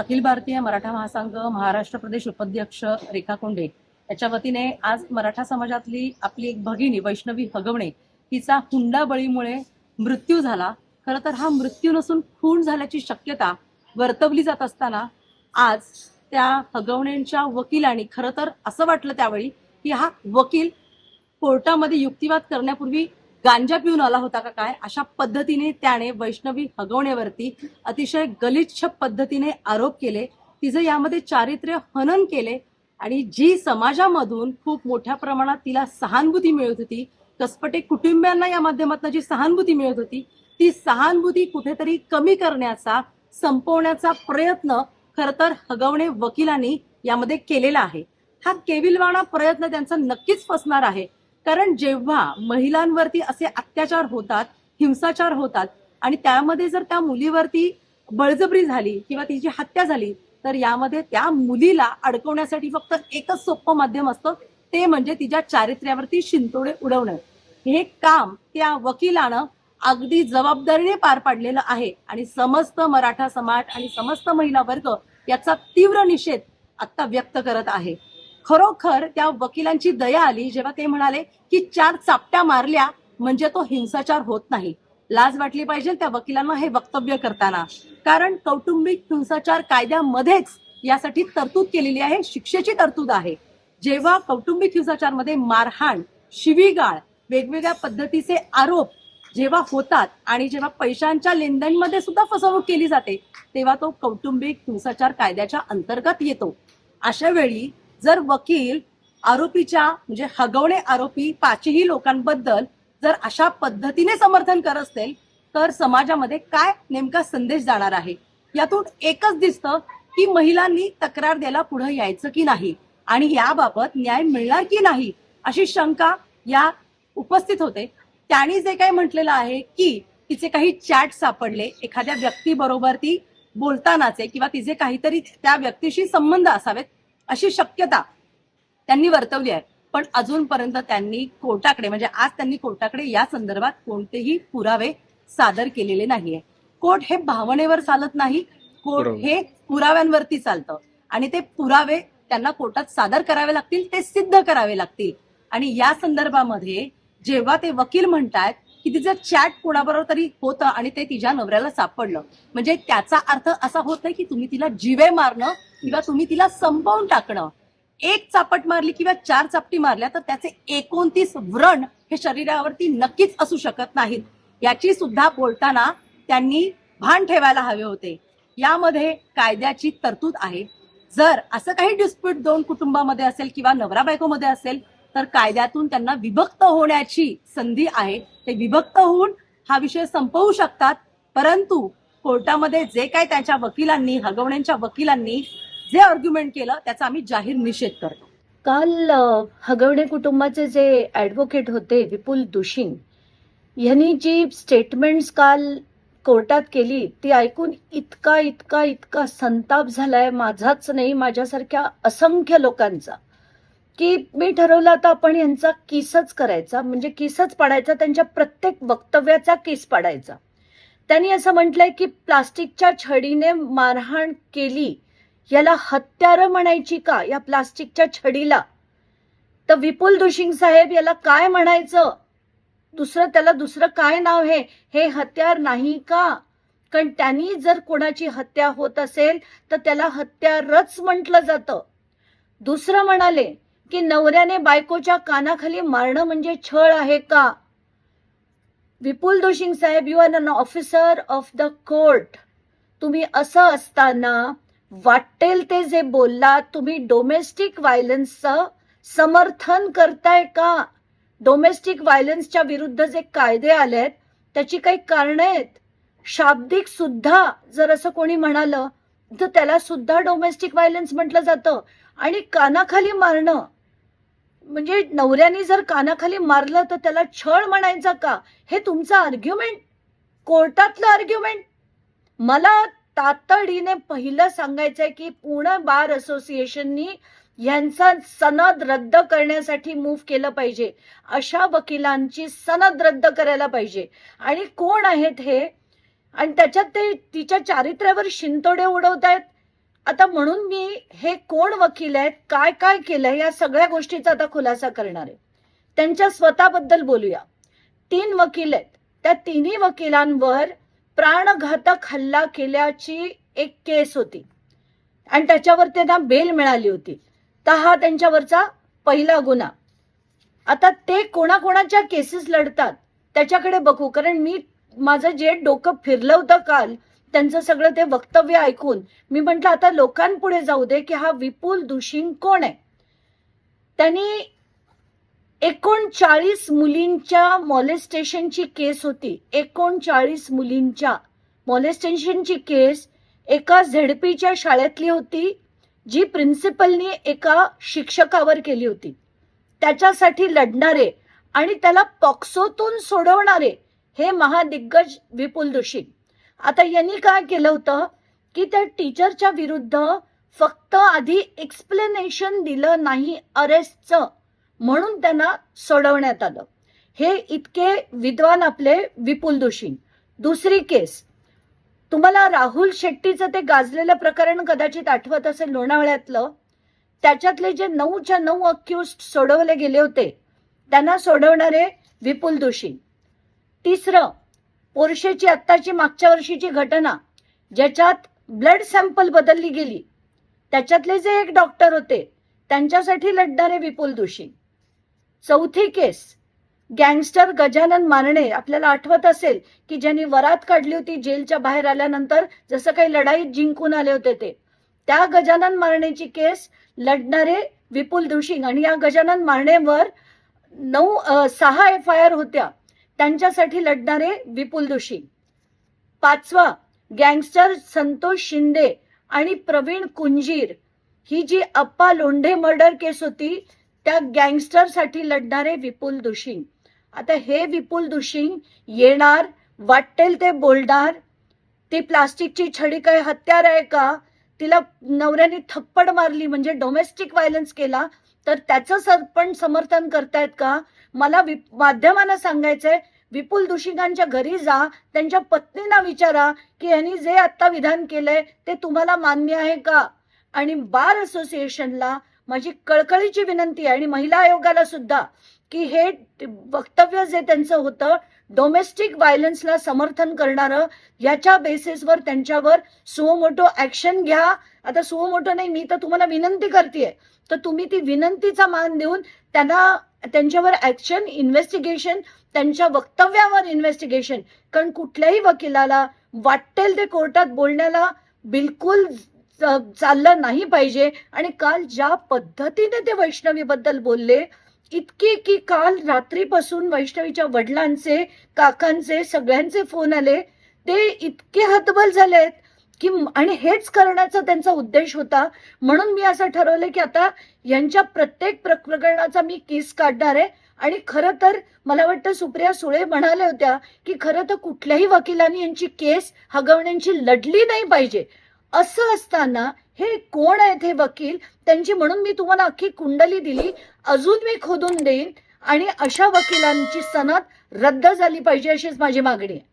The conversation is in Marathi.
अखिल भारतीय मराठा महासंघ महाराष्ट्र प्रदेश उपाध्यक्ष रेखा कोंडे याच्या वतीने आज मराठा समाजातली आपली एक भगिनी वैष्णवी हगवणे हिचा हुंडा बळीमुळे मृत्यू झाला. खरं तर हा मृत्यू नसून खून झाल्याची शक्यता वर्तवली जात असताना आज त्या हगवण्यांच्या वकिलांनी खरं तर असं वाटलं त्यावेळी की हा वकील कोर्टामध्ये युक्तिवाद करण्यापूर्वी गांजा पिऊन आला होता का काय? अशा पद्धतीने त्याने वैष्णवी हगवण्यावरती अतिशय गलिच्छ पद्धतीने आरोप केले. तिचं यामध्ये चारित्र्य हनन केले आणि जी समाजामधून खूप मोठ्या प्रमाणात तिला सहानुभूती मिळत होती कसपटे कुटुंबियांना या माध्यमातून जी सहानुभूती मिळत होती ती सहानुभूती कुठेतरी कमी करण्याचा संपवण्याचा प्रयत्न खर तर हगवणे वकिलांनी यामध्ये केलेला आहे. हा केविलवाणा प्रयत्न त्यांचा नक्कीच फसणार आहे. कारण जेव्हा महिलांवरती असे अत्याचार होतात हिंसाचार होतात आणि त्यामध्ये जर त्या मुलीवरती बळजबरी झाली किंवा तिची हत्या झाली तर यामध्ये त्या मुलीला अडकवण्यासाठी फक्त एकच सोपं माध्यम असतं ते म्हणजे तिच्या चारित्र्यावरती शिंतोडे उडवणं. हे काम त्या वकिलानं अगदी जबाबदारीने पार पाडलेलं आहे. आणि समस्त मराठा समाज आणि समस्त महिला वर्ग याचा तीव्र निषेध आता व्यक्त करत आहे. खरोखर त्या वकिलांची दया आली जेव्हा ते म्हणाले की चार चापट्या मारल्या म्हणजे तो हिंसाचार होत नाही. लाज वाटली पाहिजे त्या वकिलांना हे वक्तव्य करताना. कारण कौटुंबिक हिंसाचार कायद्यामध्येच यासाठी तरतूद केलेली आहे शिक्षेची तरतूद आहे. जेव्हा कौटुंबिक हिंसाचारमध्ये मारहाण शिवीगाळ वेगवेगळ्या पद्धतीचे आरोप जेव्हा होतात आणि जेव्हा पैशांच्या लेनदेणमध्ये सुद्धा फसवणूक केली जाते तेव्हा तो कौटुंबिक हिंसाचार कायद्याच्या अंतर्गत येतो. अशा वेळी जर वकील आरोपीच्या म्हणजे हगवणे आरोपी पाचही लोकांबद्दल जर अशा पद्धतीने समर्थन करत असेल तर समाजामध्ये काय नेमका संदेश जाणार आहे? यातून एकच दिसतं की महिलांनी तक्रार द्यायला पुढे यायचं की नाही आणि याबाबत न्याय मिळणार की नाही अशी शंका या उपस्थित होते. त्यांनी जे काही म्हटलेलं आहे की तिचे काही चॅट सापडले. एखाद्या व्यक्तीबरोबर ती बोलतानाचे किंवा तिचे काहीतरी त्या व्यक्तीशी संबंध असावेत. अशी शक्यता त्यांनी वर्तवली आहे. पण अजूनपर्यंत त्यांनी कोर्टाकडे म्हणजे आज त्यांनी कोर्टाकडे या संदर्भात कोणतेही पुरावे सादर केलेले नाहीये. कोर्ट हे भावनेवर चालत नाही कोर्ट. हे पुराव्यांवरती चालतं. आणि ते पुरावे त्यांना कोर्टात सादर करावे लागतील ते सिद्ध करावे लागतील. आणि या संदर्भामध्ये जेव्हा ते वकील म्हणतात की तिचं चॅट कोणाबरोबर तरी होतं आणि ते तिच्या नवऱ्याला सापडलं म्हणजे त्याचा अर्थ असा होत नाही की तुम्ही तिला जिवे मारणं किंवा तुम्ही तिला संपवून टाकणं. एक चापट मारली किंवा चार चापटी मारल्या तर त्याचे एकोणतीस व्रण हे शरीरावरती नक्कीच असू शकत नाहीत. याची सुद्धा बोलताना त्यांनी भान ठेवायला हवे होते. यामध्ये कायद्याची तरतूद आहे. जर असं काही डिस्प्यूट दोन कुटुंबामध्ये असेल किंवा नवरा बायकोमध्ये असेल तर कायद्यातून त्यांना विभक्त होण्याची संधी आहे. ते विभक्त होऊन हा विषय संपवू शकतात. परंतु कोर्टामध्ये जे काय त्यांच्या वकिलांनी हगवण्यांच्या वकिलांनी जे आर्ग्युमेंट केलं त्याचा आम्ही जाहीर निषेध करतो. काल हगवणे कुटुंबाचे जे ॲडव्होकेट होते विपुल दुशिंग यांनी जी स्टेटमेंट्स काल कोर्टात केली ती ऐकून इतका इतका इतका संताप झालाय माझाच नाही माझ्यासारख्या असंख्य लोकांचा की मी ठरवलं आता आपण यांचा किसच करायचा म्हणजे किसच पाडायचा त्यांच्या प्रत्येक वक्तव्याचा किस पाडायचा. त्यांनी असं म्हटलंय की प्लास्टिकच्या छडीने मारहाण केली याला हत्यारं म्हणायची का या प्लास्टिकच्या छडीला? तर विपुल दुशिंग साहेब याला काय म्हणायचं? दुसरं त्याला दुसरं काय नाव हे हे हत्यार नाही का? कारण त्यांनी जर कोणाची हत्या होत असेल तर त्याला हत्यारच म्हटलं जातं. दुसरं म्हणाले की नवऱ्याने बायकोच्या कानाखाली मारणं म्हणजे छळ आहे का? विपुल दोषिंग साहेब you are an officer of the court तुम्ही असं असताना वाटेल ते जे बोललात तुम्ही डोमेस्टिक व्हायलन्सचं समर्थन करताय का? डोमेस्टिक व्हायलन्सच्या विरुद्ध जे कायदे आलेत त्याची काही कारणं आहेत? शाब्दिक सुद्धा जर असं कोणी म्हणालं तर त्याला सुद्धा डोमेस्टिक व्हायलन्स म्हटलं जातं. आणि कानाखाली मारणं म्हणजे नवऱ्याने जर कानाखाली मारलं तर त्याला छळ म्हणायचा का? हे तुमचं आर्ग्युमेंट कोर्टातलं आर्ग्युमेंट मला तातडीने पहिलं सांगायचंय की पुणे बार असोसिएशननी यांचा सनद रद्द करण्यासाठी मूव्ह केलं पाहिजे. अशा वकिलांची सनद रद्द करायला पाहिजे. आणि कोण आहेत हे? आणि त्याच्यात ते तिच्या चारित्र्यावर शिंतोडे उडवतायत. म्हणून मी हे कोण वकील आहेत काय काय केलंय या सगळ्या गोष्टीचा आता खुलासा करणार आहे. त्यांच्या स्वतःबद्दल बोलूया. तीन वकील आहेत. त्या तिन्ही वकिलांवर प्राणघातक हल्ला केल्याची एक केस होती. आणि त्याच्यावर त्यांना बेल मिळाली होती. तर हा त्यांच्यावरचा पहिला गुन्हा. आता ते कोणाकोणाच्या केसेस लढतात त्याच्याकडे बघू. कारण मी माझं जे डोकं फिरलं होतं काल त्यांचं सगळं ते वक्तव्य ऐकून मी म्हंटल आता लोकांपुढे जाऊ दे की हा विपुल दुशिंग कोण आहे? त्यांनी एकोणचाळीस मुलींच्या मॉलेस्टेशनची केस होती. एकोणचाळीस मुलींच्या मॉलेस्टेशनची केस एका झेडपीच्या शाळेतली होती जी प्रिन्सिपलनी एका शिक्षकावर केली होती. त्याच्यासाठी लढणारे आणि त्याला पॉक्सोतून सोडवणारे हे महादिग्गज विपुल दोषी आता यांनी काय केलं होतं की त्या टीचरच्या विरुद्ध फक्त आधी एक्सप्लेनेशन दिलं नाही अरेस्टचं म्हणून त्यांना सोडवण्यात आलं. हे इतके विद्वान आपले विपुल दोषी. दुसरी केस. तुम्हाला राहुल शेट्टीचं ते गाजलेलं प्रकरण कदाचित आठवत असेल लोणावळ्यातलं. त्याच्यातले जे नऊच्या नऊ अक्युज सोडवले गेले होते त्यांना सोडवणारे विपुल दोषी. तिसरं पोर्शेची आत्ताची मागच्या वर्षीची घटना ज्याच्यात ब्लड सॅम्पल बदलली गेली. त्याच्यातले जे एक डॉक्टर होते त्यांच्यासाठी लढणारे विपुल दोषी. चौथी केस. गँगस्टर गजानन मारणे आपल्याला आठवत असेल की ज्यांनी वरात काढली होती जेलच्या बाहेर आल्यानंतर जसं काही लढाईत जिंकून आले होते ते. त्या गजानन मारणेची केस लढणारे विपुल दोषी आणि या गजानन मारणेवर नऊ सहा एफ आय आर होत्या. त्यांच्यासाठी लढणारे विपुल दोषी पाचवा गँगस्टर संतोष शिंदे आणि प्रवीण कुंजीर. ही जी अप्पा लोंढे मर्डर केस होती त्या गँगस्टरसाठी लढणारे विपुल दुशिंग. आता हे विपुल दुशिंग येणार वाटेल ते बोलणार ती प्लास्टिकची छडी काय हत्यार आहे का? तिला नवऱ्याने थप्पड मारली म्हणजे डोमेस्टिक व्हायलन्स केला तर त्याचं सरपण समर्थन करतायत का? मला वि- माध्यमांना सांगायचंय विपुल दुशिंगांच्या घरी जा त्यांच्या पत्नीना विचारा की यांनी जे आता विधान केलंय ते तुम्हाला मान्य आहे का? आणि बार असोसिएशनला माझी कळकळीची विनंती आहे आणि महिला आयोगाला सुद्धा की हे वक्तव्य जे त्यांचं होतं डोमेस्टिक व्हायलन्सला समर्थन करणारं याच्या बेसिसवर त्यांच्यावर सुमोटो ऍक्शन घ्या. आता सुमोटो नाही मी तर तुम्हाला विनंती करते तर तुम्ही ती विनंतीचा मान देऊन त्यांना त्यांच्यावर ऍक्शन इन्व्हेस्टिगेशन त्यांच्या वक्तव्यावर इन्व्हेस्टिगेशन कारण कुठल्याही वकिलाला वाटेल ते कोर्टात बोलण्याला बिलकुल चाललं नाही पाहिजे. आणि काल ज्या पद्धतीने ते वैष्णवीबद्दल बोलले इतके की काल रात्रीपासून वैष्णवीच्या वडिलांचे काकांचे सगळ्यांचे फोन आले. ते इतके हतबल झालेत की आणि हेच करण्याचा त्यांचा उद्देश होता. म्हणून मी असं ठरवलं की आता यांच्या प्रत्येक प्रकरणाचा मी केस काढणार आहे. आणि खरं तर मला वाटतं सुप्रिया सुळे म्हणाल्या होत्या की खरं तर कुठल्याही वकिलांनी यांची केस हगवण्यांची लढली नाही पाहिजे. असं असताना हे कोण आहेत हे वकील? त्यांची म्हणून मी तुम्हाला अख्खी कुंडली दिली. अजून मी खोदून देईन आणि अशा वकिलांची सनद रद्द झाली पाहिजे अशीच माझी मागणी आहे.